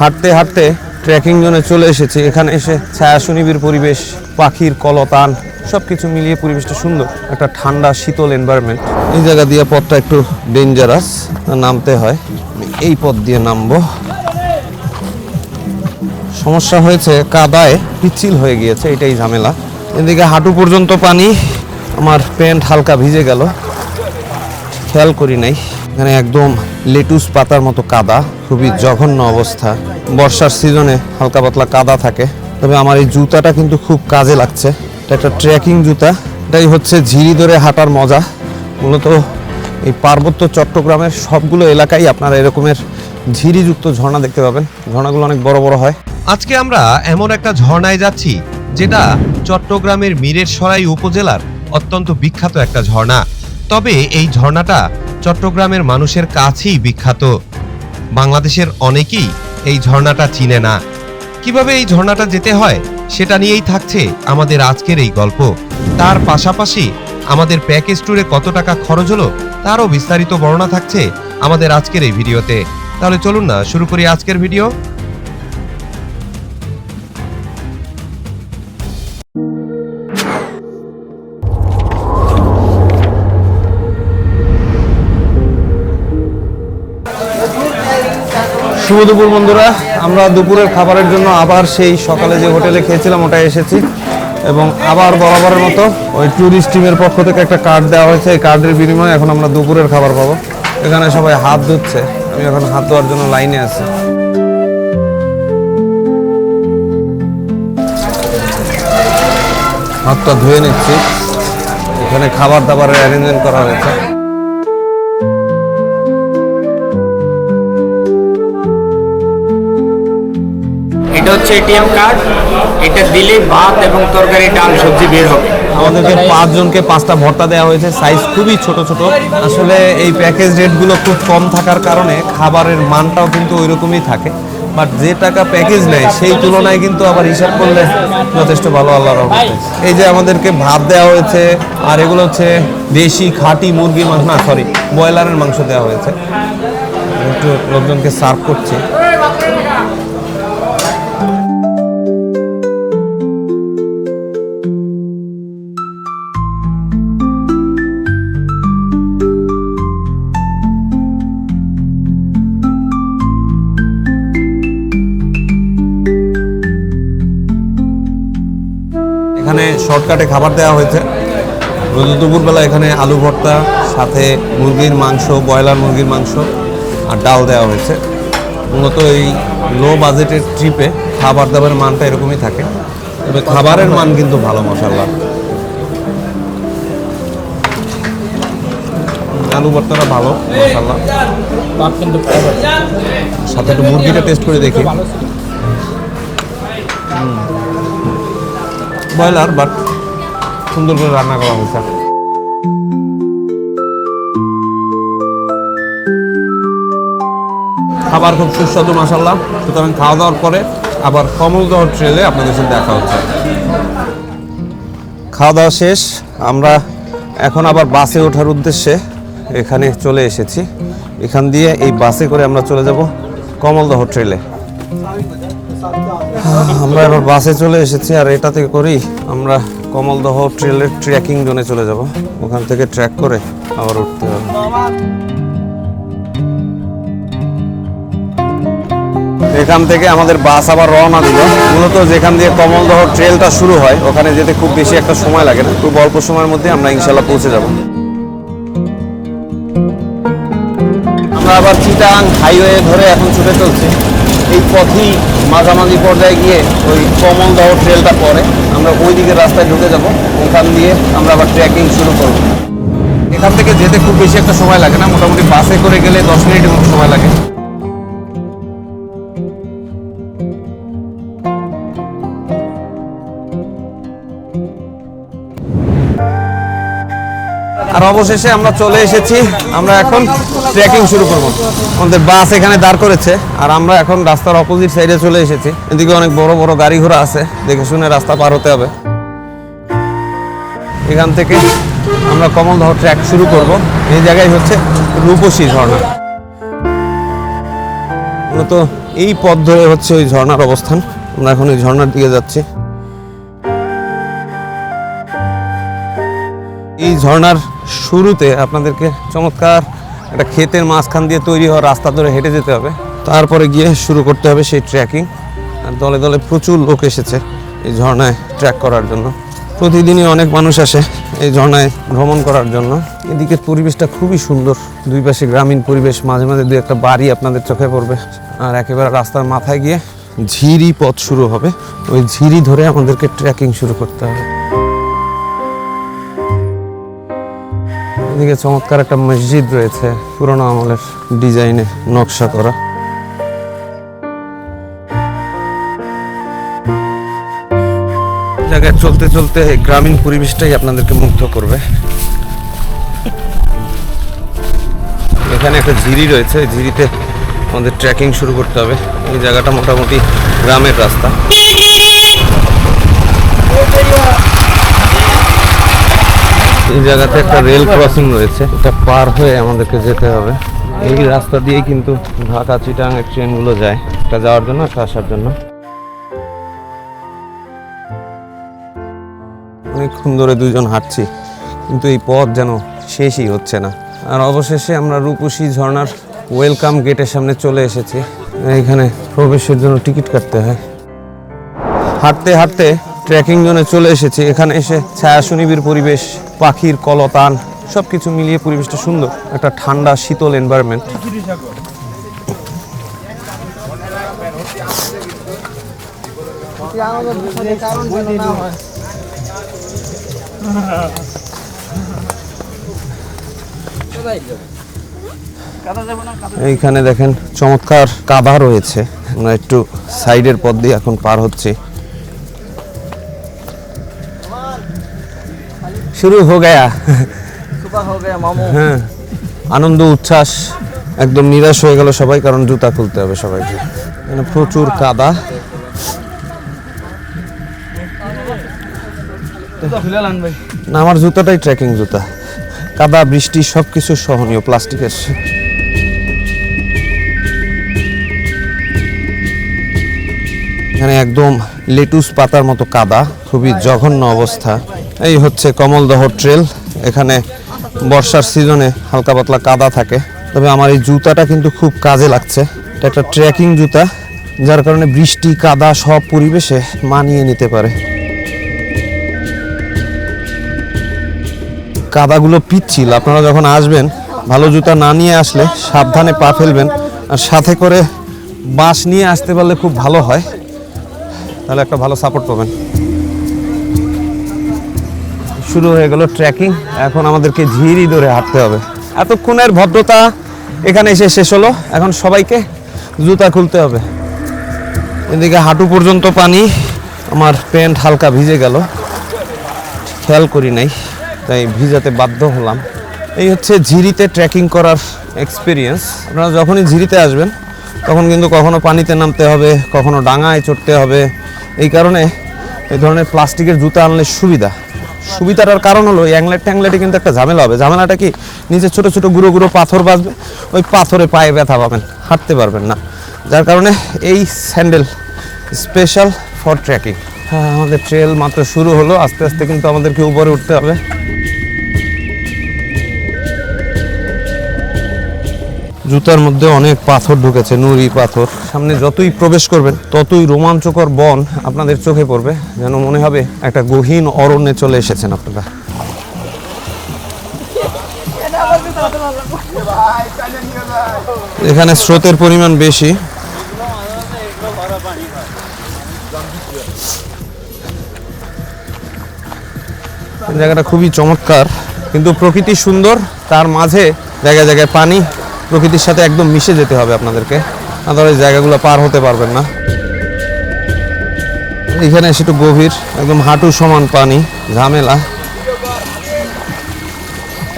হাঁটতে হাঁটতে ট্রেকিং জোনে চলে এসেছি। এখানে এসে ছায়া সুনিবির পরিবেশ, পাখির কলতান সব কিছু মিলিয়ে পরিবেশটা সুন্দর। একটা ঠান্ডা, শীতল এনভায়রনমেন্ট এই জায়গা দিয়ে পথটা একটু ডেঞ্জারাস নামতে হয়। এই পথ দিয়ে নামবো। সমস্যা হয়েছে, কাদায় পিচ্ছিল হয়ে গিয়েছে, এটাই ঝামেলা। এদিকে হাঁটু পর্যন্ত পানি, আমার প্যান্ট হালকা ভিজে গেল। খেয়াল করি নাই। এখানে একদম লেটুস পাতার মতো কাদা, খুবই জঘন্য অবস্থা। বর্ষার সিজনে হালকা পাতলা কাদা থাকে, তবে আমার এই জুতাটা কিন্তু খুব কাজে লাগছে। এটা একটা ট্রেকিং জুতা, এটাই হচ্ছে ঝিরি ধরে হাঁটার মজা। মূলত এই পার্বত্য চট্টগ্রামের সবগুলো এলাকায় আপনারা এরকমের ঝিরিযুক্ত ঝর্ণা দেখতে পাবেন। ঝর্ণাগুলো অনেক বড় বড় হয়। আজকে আমরা এমন একটা ঝর্ণায় যাচ্ছি, যেটা চট্টগ্রামের মীরের সরাই উপজেলার অত্যন্ত বিখ্যাত একটা ঝর্ণা। তবে এই ঝর্ণাটা চট্টগ্রামের মানুষের কাছেই বিখ্যাত। বাংলাদেশের অনেকেই এই ঝর্ণাটা চিনে না। কীভাবে এই ঝর্ণাটা যেতে হয়, সেটা নিয়েই থাকছে আমাদের আজকের এই গল্প। তার পাশাপাশি আমাদের প্যাকেজ ট্যুরে কত টাকা খরচ হলো, তারও বিস্তারিত বর্ণনা থাকছে আমাদের আজকের এই ভিডিওতে। তাহলে চলুন না, শুরু করি আজকের ভিডিও। শুভ দুপুর, বন্ধুরা। আমরা দুপুরের খাবারের জন্য আবার সেই সকালে যে হোটেলে খেয়েছিলাম ওটাই এসেছি। এবং আবার বরাবরের মতো ওই ট্যুরিস্ট টিমের পক্ষ থেকে একটা কার্ড দেওয়া হয়েছে। এই কার্ডের বিনিময়ে এখন আমরা দুপুরের খাবার পাবো। এখানে সবাই হাত ধুচ্ছে। আমি এখন হাত ধোয়ার জন্য লাইনে আছি। হাতটা ধুয়ে নিচ্ছি। এখানে খাবার দাবারের অ্যারেঞ্জমেন্ট করা হয়েছে। হচ্ছে এটিএম কার্ড। এটা দিলে ভাত এবং তরকারি, ডাল, সবজি বের হবে। আমাদেরকে পাঁচজনকে পাঁচটা ভর্তা দেওয়া হয়েছে। সাইজ খুবই ছোট ছোট। আসলে এই প্যাকেজ রেটগুলো খুব কম থাকার কারণে খাবারের মানটাও কিন্তু ওই রকমই থাকে। বাট যে টাকা প্যাকেজ নেয়, সেই তুলনায় কিন্তু আবার হিসাব করলে যথেষ্ট ভালো আল্লাহ রহমতে। এই যে আমাদেরকে ভাত দেওয়া হয়েছে, আর এগুলো হচ্ছে দেশি খাঁটি মুরগির মাংস। না সরি ব্রয়লারের মাংস দেওয়া হয়েছে। একটু লোকজনকে সার্ভ করছি। এখানে শর্টকাটে খাবার দেওয়া হয়েছে। রোজ দুপুরবেলা এখানে আলু ভর্তা, সাথে মুরগির মাংস, ব্রয়লার মুরগির মাংস আর ডাল দেওয়া হয়েছে। মূলত এই লো বাজেটের ট্রিপে খাবার দাবারের মানটা এরকমই থাকে। তবে খাবারের মান কিন্তু ভালো মশাল্লা আলু ভর্তাটা ভালো মশাল্লা সাথে একটু মুরগিটা টেস্ট করে দেখি। ব্রয়লার বাট সুন্দর করে রান্না করা হয়েছে। খাবার খুব সুস্বাদু মাসাল্লাহ সুতরাং খাওয়া দাওয়ার পরে আবার কমলদহ ট্রেলে আপনাদের সাথে দেখা হচ্ছে। খাওয়া দাওয়া শেষ। আমরা এখন আবার বাসে ওঠার উদ্দেশ্যে এখানে চলে এসেছি। এখান দিয়ে এই বাসে করে আমরা চলে যাব কমলদহ ট্রেলে আমরা এবার বাসে চলে এসেছি আর এটাতে করেই আমরা কমলদহ ট্রেলের ট্রেকিং জোনে চলে যাব। ওখান থেকে ট্র্যাক করে আবার উঠতে হবে। এখান থেকে আমাদের বাস আবার রওনা দিল। মূলত যেখান দিয়ে কমলদহ ট্রেলটা শুরু হয়, ওখানে যেতে খুব বেশি একটা সময় লাগে না। খুব অল্প সময়ের মধ্যে আমরা ইনশাল্লাহ পৌঁছে যাব। আমরা আবার চিটাং হাইওয়ে ধরে এখন ছুটে চলছি। এই পথই মাঝামাঝি পর্যায়ে গিয়ে ওই কমল দহ ট্রেলটা পরে আমরা ওই দিকে রাস্তায় ঢুকে যাব। ওখান দিয়ে আমরা আবার ট্রেকিং শুরু করব। এখান থেকে যেতে খুব বেশি একটা সময় লাগে না। মোটামুটি বাসে করে গেলে দশ মিনিটের মতো সময় লাগে। অবশেষে আমরা চলে এসেছি। আমরা এখন ট্রেকিং শুরু করব। আমাদের বাস এখানে দাঁড় করেছে আর আমরা এখন রাস্তার অপোজিট সাইডে চলে এসেছি। এদিকে অনেক বড় বড় গাড়ি ঘোড়া আছে। দেখে শুনে রাস্তা পার হতে হবে। এখান থেকে আমরা কমলদহ ট্র্যাক শুরু করব। এই জায়গায় হচ্ছে রূপসী ঝর্ণা। মূলত এই পথ ধরে হচ্ছে ওই ঝর্ণার অবস্থান। আমরা এখন ওই ঝর্ণার দিকে যাচ্ছি। এই ঝর্ণার শুরুতে আপনাদেরকে চমৎকার একটা ক্ষেতের মাঝখান দিয়ে তৈরি হওয়া রাস্তা ধরে হেঁটে যেতে হবে। তারপরে গিয়ে শুরু করতে হবে সেই ট্রেকিং আর দলে দলে প্রচুর লোক এসেছে এই ঝর্ণায় ট্র্যাক করার জন্য। প্রতিদিনই অনেক মানুষ আসে এই ঝর্ণায় ভ্রমণ করার জন্য। এদিকের পরিবেশটা খুবই সুন্দর। দুই পাশে গ্রামীণ পরিবেশ, মাঝে মাঝে দু একটা বাড়ি আপনাদের চোখে পড়বে। আর একেবারে রাস্তার মাথায় গিয়ে ঝিরি পথ শুরু হবে। ওই ঝিরি ধরে আমাদেরকে ট্রেকিং শুরু করতে হবে। এদিকে চমৎকার একটা মসজিদ রয়েছে, পুরোনো আমলের ডিজাইনে নকশা করা। জায়গায় চলতে চলতে গ্রামীণ পরিবেশটাই আপনাদেরকে মুগ্ধ করবে। এখানে একটা ঝিরি রয়েছে ঝিরিতে আমাদের ট্রেকিং শুরু করতে হবে। এই জায়গাটা মোটামুটি গ্রামের রাস্তা। এই জায়গাতে একটা রেল ক্রসিং রয়েছে। এটা পার হয়ে আমাদেরকে যেতে হবে। এই রাস্তা দিয়ে কিন্তু ঢাকা, চিটাং এর ট্রেনগুলো যায়। একটা যাওয়ার জন্য একটা আসার জন্য। অনেকক্ষণ ধরে দুজন হাঁটছি, কিন্তু এই পথ যেন শেষই হচ্ছে না। আর অবশেষে আমরা রূপসী ঝর্ণার ওয়েলকাম গেটের সামনে চলে এসেছি। এখানে প্রবেশের জন্য টিকিট কাটতে হয়। হাঁটতে হাঁটতে ট্রেকিং জোনে চলে এসেছি। এখানে এসে ছায়া সুনিবির পরিবেশ পাখির কলতান সব কিছু মিলিয়ে পরিবেশটা সুন্দর। একটা ঠান্ডা, শীতল এনভায়রনমেন্ট এইখানে দেখেন, চমৎকার কাবা রয়েছে। আমরা একটু সাইডের পথ দিয়ে এখন পার হচ্ছি। শুরু হো গয়া। হ্যাঁ। আনন্দ উচ্ছ্বাস একদম নিরাশ হয়ে গেল সবাই কারণ জুতা খুলতে হবে সবাইকে। মানে প্রচুর কাদা। না আমার জুতাটাই ট্রেকিং জুতা। কাদা বৃষ্টি সব কিছু সহনীয় প্লাস্টিকের। এখানে একদম লেটুস পাতার মতো কাদা খুবই জঘন্য অবস্থা। এই হচ্ছে কমলদহ ট্রেল এখানে বর্ষার সিজনে হালকা পাতলা কাদা থাকে। তবে আমার এই জুতাটা কিন্তু খুব কাজে লাগছে। এটা একটা ট্রেকিং জুতা, যার কারণে বৃষ্টি, কাদা সব পরিবেশে মানিয়ে নিতে পারে। কাদাগুলো পিচ্ছিল। আপনারা যখন আসবেন, ভালো জুতা না নিয়ে আসলে সাবধানে পা ফেলবেন। আর সাথে করে বাঁশ নিয়ে আসতে পারলে খুব ভালো হয়। তাহলে একটা ভালো সাপোর্ট পাবেন। শুরু হয়ে গেল ট্রেকিং এখন আমাদেরকে ঝিরি ধরে হাঁটতে হবে। এতক্ষণের ভদ্রতা এখানে এসে শেষ হলো। এখন সবাইকে জুতা খুলতে হবে। এদিকে হাঁটু পর্যন্ত পানি, আমার প্যান্ট হালকা ভিজে গেল। খেয়াল করি নাই, তাই ভিজাতে বাধ্য হলাম। এই হচ্ছে ঝিরিতে ট্রেকিং করার এক্সপিরিয়েন্স আপনারা যখনই ঝিরিতে আসবেন, তখন কিন্তু কখনো পানিতে নামতে হবে, কখনো ডাঙায় চড়তে হবে। এই কারণে এই ধরনের প্লাস্টিকের জুতা আনলে সুবিধা। সুবিধাটার কারণ হলো অ্যাংলেট ট্যাংলেটে কিন্তু একটা ঝামেলা হবে। ঝামেলাটা কি? নিচে ছোটো ছোটো গুঁড়ো গুঁড়ো পাথর বাজবে ওই পাথরে পায়ে ব্যথা পাবেন, হাঁটতে পারবেন না। যার কারণে এই স্যান্ডেল স্পেশাল ফর ট্রেকিং। হ্যাঁ আমাদের ট্রেল মাত্র শুরু হলো, আস্তে আস্তে কিন্তু আমাদেরকে উপরে উঠতে হবে। জুতার মধ্যে অনেক পাথর ঢুকেছে, নুড়ি পাথর। সামনে যতই প্রবেশ করবেন, ততই রোমাঞ্চকর বন আপনাদের চোখে পড়বে, যেন মনে হবে একটা গহীন অরণ্যে চলে এসেছেন আপনারা। এখানে স্রোতের পরিমাণ বেশি। জায়গাটা খুবই চমৎকার, কিন্তু প্রকৃতি সুন্দর, তার মাঝে জায়গায় জায়গায় পানি। প্রকৃতির সাথে একদম মিশে যেতে হবে আপনাদেরকে। আদারওয়াইজ জায়গাগুলো পার হতে পারবেন না। এখানে এসে একটু গভীর, একদম হাঁটু সমান পানি, ঝামেলা।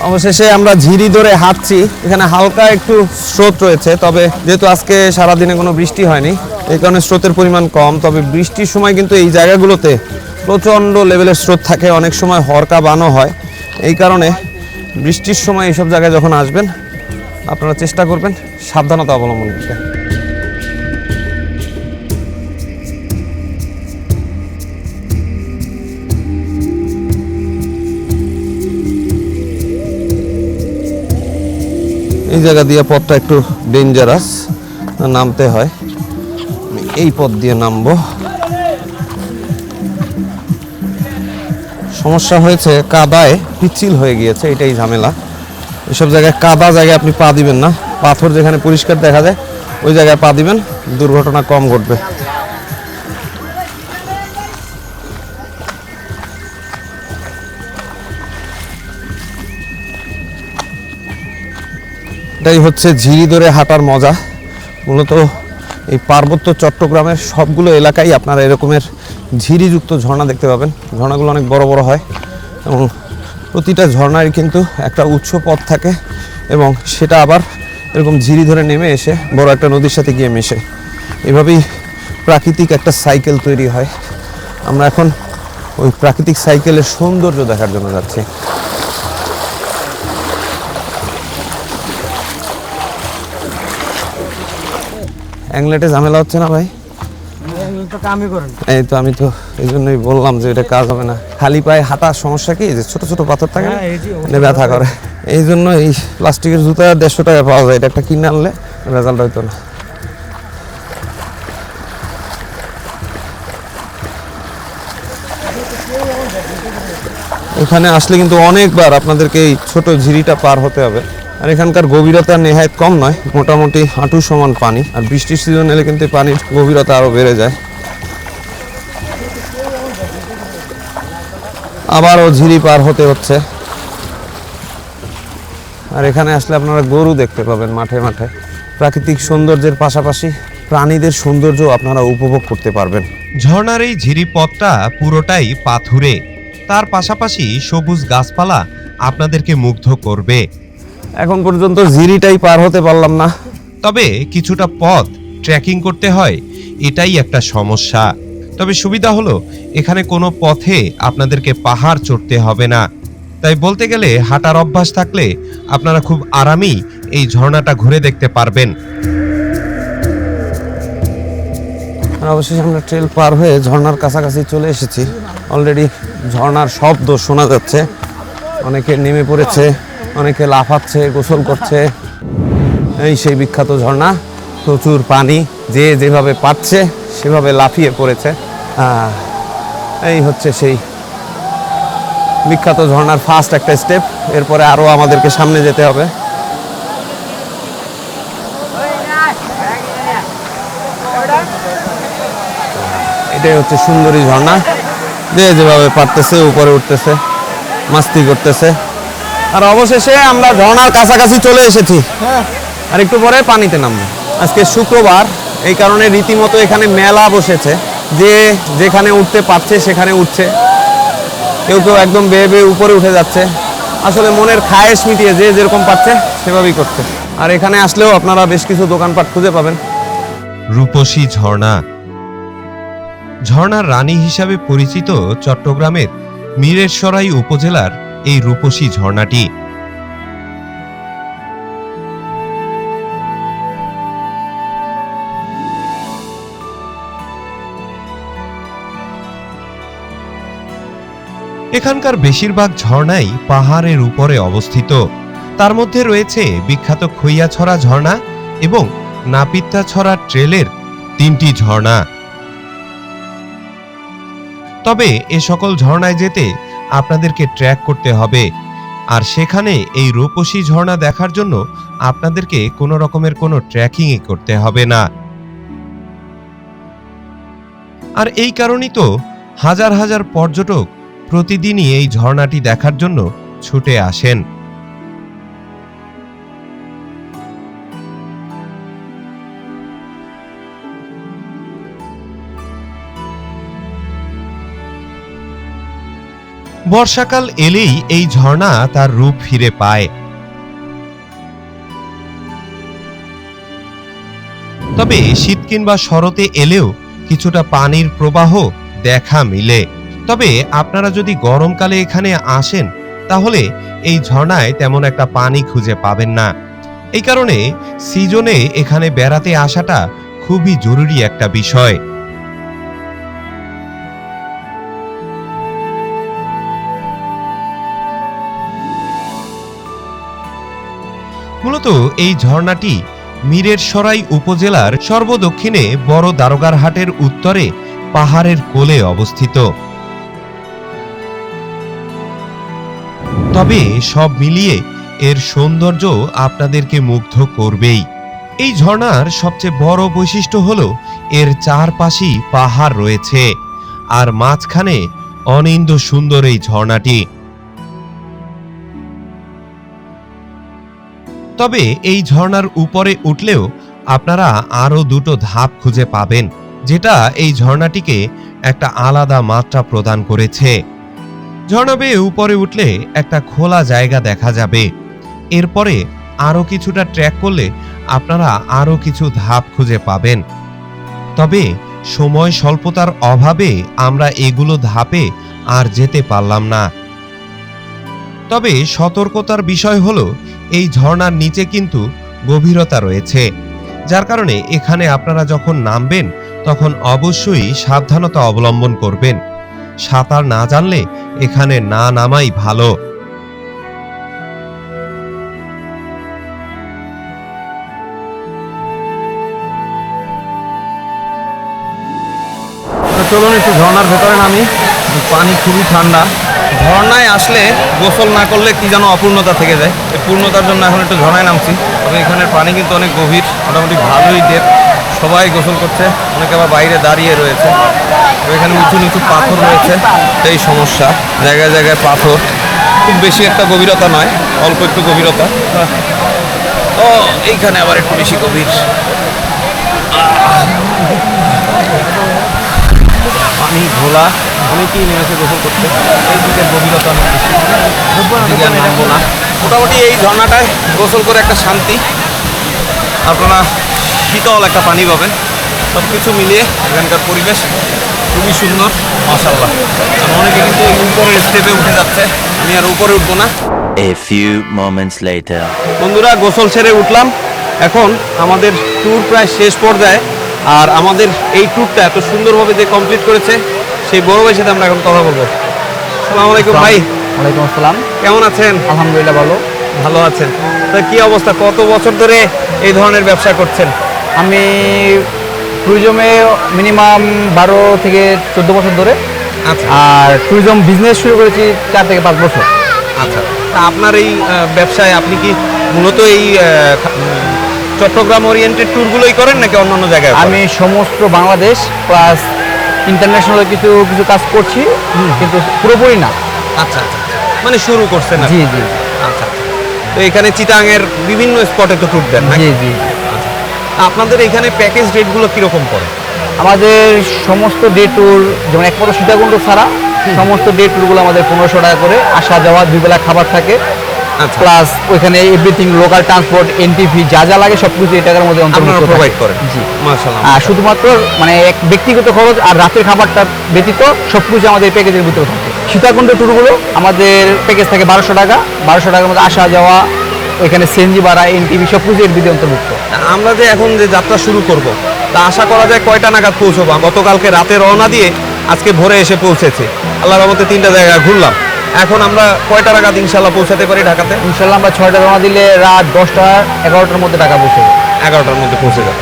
অবশেষে আমরা ঝিরি ধরে হাঁটছি। এখানে হালকা একটু স্রোত রয়েছে, তবে যেহেতু আজকে সারাদিনে কোনো বৃষ্টি হয়নি, এই কারণে স্রোতের পরিমাণ কম। তবে বৃষ্টির সময় কিন্তু এই জায়গাগুলোতে প্রচণ্ড লেভেলের স্রোত থাকে, অনেক সময় হরকা বানো হয়। এই কারণে বৃষ্টির সময় এইসব জায়গায় যখন আসবেন আপনারা চেষ্টা করবেন সাবধানতা অবলম্বন করতে। এই জায়গা দিয়ে পথটা একটু ডেঞ্জারাস নামতে হয়। এই পথ দিয়ে নামবো। সমস্যা হয়েছে, কাদায় পিচ্ছিল হয়ে গিয়েছে, এটাই ঝামেলা। এসব জায়গায় কাদা জায়গায় আপনি পা দিবেন না। পাথর যেখানে পরিষ্কার দেখা যায়, ওই জায়গায় পা দিবেন, দুর্ঘটনা কম ঘটবে। এটাই হচ্ছে ঝিরি ধরে হাঁটার মজা। মূলত এই পার্বত্য চট্টগ্রামের সবগুলো এলাকায় আপনারা এরকমের ঝিরিযুক্ত ঝর্ণা দেখতে পাবেন। ঝর্ণাগুলো অনেক বড় বড় হয় এবং প্রতিটা ঝর্ণারই কিন্তু একটা উচ্চ পথ থাকে এবং সেটা আবার এরকম ঝিরি ধরে নেমে এসে বড় একটা নদীর সাথে গিয়ে মেশে। এভাবেই প্রাকৃতিক একটা সাইকেল তৈরি হয়। আমরা এখন ওই প্রাকৃতিক সাইকেলের সৌন্দর্য দেখার জন্য যাচ্ছি। অ্যাংলেটে ঝামেলা হচ্ছে না ভাই? তো কামই করেন এই তো আমি তো এই জন্যই বললাম যে এটা কাজ হবে না। খালি পায়ে হাঁটার সমস্যা কি? যে ছোট ছোট পাথর থাকে না? হ্যাঁ, ব্যথা করে। এই জন্য এই প্লাস্টিকের জুতা দেড়শো টাকা পাওয়া যায় এটা একটা কিনে আনলে রেজাল্ট হইতো না। এখানে আসলে কিন্তু অনেকবার আপনাদেরকে এই ছোট ঝিরিটা পার হতে হবে। আর এখানকার গভীরতা নেহায়ত কম নয় মোটামুটি হাঁটু সমান পানি। আর বৃষ্টির সিজন এলে কিন্তু পানির গভীরতা আরও বেড়ে যায়। আবারও ঝিরি পার হতে হচ্ছে। আর এখানে আসলে আপনারা গরু দেখতে পাবেন মাঠে মাঠে। প্রাকৃতিক সৌন্দর্যের পাশাপাশি প্রাণীদের সৌন্দর্য আপনারা উপভোগ করতে পারবেন। ঝর্ণার এই ঝিরি পথটা পুরোটাই পাথুরে। তার পাশাপাশি সবুজ গাছপালা আপনাদেরকে মুগ্ধ করবে। এখন পর্যন্ত ঝিরিটাই পার হতে পারলাম না। তবে কিছুটা পথ ট্রেকিং করতে হয় এটাই একটা সমস্যা। তবে সুবিধা হলো, এখানে কোনো পথে আপনাদেরকে পাহাড় চড়তে হবে না। তাই বলতে গেলে হাঁটার অভ্যাস থাকলে আপনারা খুব আরামেই এই ঝর্ণাটা ঘুরে দেখতে পারবেন। অবশেষে আমরা ট্রেল পার হয়ে ঝর্ণার কাছাকাছি চলে এসেছি। অলরেডি ঝর্ণার শব্দ শোনা যাচ্ছে। অনেকে নেমে পড়েছে, অনেকে লাফাচ্ছে, গোসল করছে। এই সেই বিখ্যাত ঝর্ণা, প্রচুর পানি, যে যেভাবে পাচ্ছে, সেভাবে লাফিয়ে পড়েছে। এই হচ্ছে সেই বিখ্যাত ঝর্ণার ফার্স্ট একটা স্টেপ এরপরে আরও আমাদেরকে সামনে যেতে হবে। এটাই হচ্ছে সুন্দরী ঝর্ণা। যে যেভাবে পারতেছে উপরে উঠতেছে মাস্তি করতেছে। আর অবশেষে আমরা ঝর্ণার কাছাকাছি চলে এসেছি। আর একটু পরে পানিতে নামবো। আজকে শুক্রবার এই কারণে রীতিমতো এখানে মেলা বসেছে। যে যেখানে উঠতে পারছে, সেখানে উঠছে। কেউ কেউ একদম বেয়ে বেয়ে উপরে উঠে যাচ্ছে। আসলে মনের খায়েশ মিটিয়ে যে যেরকম পাচ্ছে সেভাবেই করছে। আর এখানে আসলেও আপনারা বেশ কিছু দোকানপাট খুঁজে পাবেন। রূপসী ঝর্ণা। ঝর্ণার রানী হিসাবে পরিচিত চট্টগ্রামের মিরেরসরাই উপজেলার এই রূপসী ঝর্ণাটি। এখানকার বেশিরভাগ ঝর্ণাই পাহাড়ের উপরে অবস্থিত। তার মধ্যে রয়েছে বিখ্যাত খৈয়াছড়া ঝর্ণা এবং নাপিত্তাছড়া ট্রেলের তিনটি ঝর্ণা। তবে এ সকল ঝর্ণায় যেতে আপনাদেরকে ট্র্যাক করতে হবে। আর সেখানে এই রূপসী ঝর্ণা দেখার জন্য আপনাদেরকে কোনো রকমের কোনো ট্র্যাকিংই করতে হবে না। আর এই কারণেই তো হাজার হাজার পর্যটক প্রতিদিনই এই ঝর্ণাটি দেখার জন্য ছুটে আসেন। বর্ষাকাল এলেই এই ঝর্ণা তার রূপ ফিরে পায়। তবে শীত কিংবা শরতে এলেও কিছুটা পানির প্রবাহ দেখা মিলে। তবে আপনারা যদি গরমকালে এখানে আসেন, তাহলে এই ঝর্ণায় তেমন একটা পানি খুঁজে পাবেন না। এই কারণে সিজনে এখানে বেড়াতে আসাটা খুবই জরুরি একটা বিষয়। মূলত এই ঝর্ণাটি মীরের সরাই উপজেলার সর্বদক্ষিণে বড় দারোগারহাটের উত্তরে পাহাড়ের কোলে অবস্থিত। তবে সব মিলিয়ে এর সৌন্দর্য আপনাদেরকে মুগ্ধ করবেই। এই ঝর্ণার সবচেয়ে বড় বৈশিষ্ট্য হল এর চারপাশেই পাহাড় রয়েছে, আর মাঝখানে অনিন্দ সুন্দর এই ঝর্ণাটি। তবে এই ঝর্ণার উপরে উঠলেও আপনারা আরও দুটো ধাপ খুঁজে পাবেন, যেটা এই ঝর্ণাটিকে একটা আলাদা মাত্রা প্রদান করেছে। ঝর্ণা বেয়ে উপরে উঠলে একটা খোলা জায়গা দেখা যাবে। এরপরে আরও কিছুটা ট্র্যাক করলে আপনারা আরও কিছু ধাপ খুঁজে পাবেন। তবে সময় স্বল্পতার অভাবে আমরা এগুলো ধাপে আর যেতে পারলাম না। তবে সতর্কতার বিষয় হলো, এই ঝর্ণার নিচে কিন্তু গভীরতা রয়েছে। যার কারণে এখানে আপনারা যখন নামবেন, তখন অবশ্যই সাবধানতা অবলম্বন করবেন। সাঁতার না জানলে এখানে না নামাই ভালো। চলুন একটু ঝর্ণার ভেতরে নামি। পানি খুবই ঠান্ডা। ঝর্ণায় আসলে গোসল না করলে কি যেন অপূর্ণতা থেকে যায়। এই পূর্ণতার জন্য এখন একটু ঝর্ণায় নামছি। তবে এখানের পানি কিন্তু অনেক গভীর, মোটামুটি ভালোই ডেপ সবাই গোসল করছে, অনেকে আবার বাইরে দাঁড়িয়ে রয়েছে। এখানে উঁচু নিচু পাথর রয়েছে এই সমস্যা। জায়গায় জায়গায় পাথর। খুব বেশি একটা গভীরতা নয়, অল্প একটু গভীরতা। তো এইখানে আবার একটু বেশি গভীর। পানি, ঘোলা, অনেকেই নেমেছে গোসল করতে। এই দিকের গভীরতা অনেক বেশি। মোটামুটি এই ঝর্ণাটায় গোসল করে একটা শান্তি। আপনারা শীতল একটা পানি পাবেন সব কিছু মিলিয়ে এখানকার পরিবেশ খুবই সুন্দর মাসাল্লাহ আর অনেকে কিন্তু এই উপরের স্টেপে উঠে যাচ্ছে। আমি আর উপরে উঠবো না। A few moments later. বন্ধুরা গোসল সেরে উঠলাম। এখন আমাদের ট্যুর প্রায় শেষ পর্যায়ে। আর আমাদের এই ট্যুরটা এত সুন্দরভাবে যে কমপ্লিট করেছে সেই বড় ভাইয়ের সাথে আমরা এখন কথা বলব। আসসালামু আলাইকুম ভাই। ওয়ালাইকুম আসসালাম। কেমন আছেন? আলহামদুলিল্লাহ ভালো। ভালো আছেন। তা কি অবস্থা? কত বছর ধরে এই ধরনের ব্যবসা করছেন? আমি ট্যুরিজমে মিনিমাম বারো থেকে চোদ্দ বছর ধরে। আচ্ছা। আর ট্যুরিজম বিজনেস শুরু করেছি চার থেকে পাঁচ বছর। আচ্ছা। তা আপনার এই ব্যবসায় আপনি কি মূলত এই চট্টগ্রাম ওরিয়েন্টেড ট্যুরগুলোই করেন নাকি অন্য অন্য জায়গায় আমি সমস্ত বাংলাদেশ প্লাস ইন্টারন্যাশনাল কিছু কিছু কাজ করছি কিন্তু পুরোপুরি না। আচ্ছা আচ্ছা মানে শুরু করছেন। জি জি। আচ্ছা তো এখানে চিটাঙের বিভিন্ন স্পটে তো ট্যুর দেন জি জি। আপনাদের এখানে প্যাকেজ রেটগুলো কীরকম পড়ে? আমাদের সমস্ত ডে ট্যুর যেমন একমাত্র সীতাকুণ্ড ছাড়া সমস্ত ডে ট্যুরগুলো আমাদের পনেরোশো টাকা করে আসা যাওয়া দুবেলা খাবার থাকে। আচ্ছা। প্লাস ওইখানে এভরিথিং লোকাল ট্রান্সপোর্ট এনটিভি যা যা লাগে সব কিছু এই টাকার মধ্যে অন্তর্ভুক্ত প্রোভাইড। করেন। জি। আর শুধুমাত্র মানে এক ব্যক্তিগত খরচ আর রাতের খাবারটা ব্যতীত সব কিছু আমাদের প্যাকেজের ভিতরে থাকে। সীতাকুণ্ড ট্যুরগুলো আমাদের প্যাকেজ থাকে বারোশো টাকা। বারোশো টাকার মধ্যে আসা যাওয়া ওইখানে সিএনজি ভাড়া এনটিভি সব কিছু এর ভিতরে অন্তর্ভুক্ত আমরা যে এখন যে যাত্রা শুরু করব তা আশা করা যায় কয়টা নাগাদ পৌঁছবো? গতকালকে রাতে রওনা দিয়ে আজকে ভোরে এসে পৌঁছেছি। আল্লাহর রহমতে তিনটা জায়গায় ঘুরলাম। এখন আমরা কয়টা নাগাদ ইনশাল্লাহ পৌঁছাতে পারি ঢাকাতে? ইনশাল্লাহ আমরা ছয়টা রওনা দিলে রাত দশটা এগারোটার মধ্যে টাকা পৌঁছে যাবে। এগারোটার মধ্যে পৌঁছে যাবে।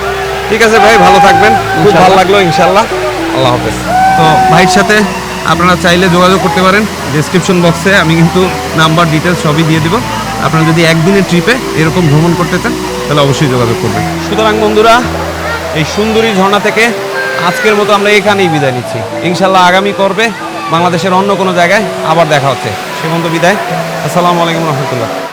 ঠিক আছে ভাই ভালো থাকবেন। খুব ভালো লাগল ইনশাল্লাহ আল্লাহ হাফেজ। তো ভাইয়ের সাথে আপনারা চাইলে যোগাযোগ করতে পারেন। ডিসক্রিপশন বক্সে আমি কিন্তু নাম্বার ডিটেলস সবই দিয়ে দিব। আপনারা যদি একদিনের ট্রিপে এরকম ভ্রমণ করতে চান, তাহলে অবশ্যই যোগাযোগ করবেন। সুতরাং বন্ধুরা, এই সুন্দরী ঝর্ণা থেকে আজকের মতো আমরা এখানেই বিদায় নিচ্ছি। ইনশাল্লাহ আগামী পর্বে বাংলাদেশের অন্য কোনো জায়গায় আবার দেখা হচ্ছে। সে পর্যন্ত বিদায়। আসসালামু আলাইকুম রহমতুল্লাহ।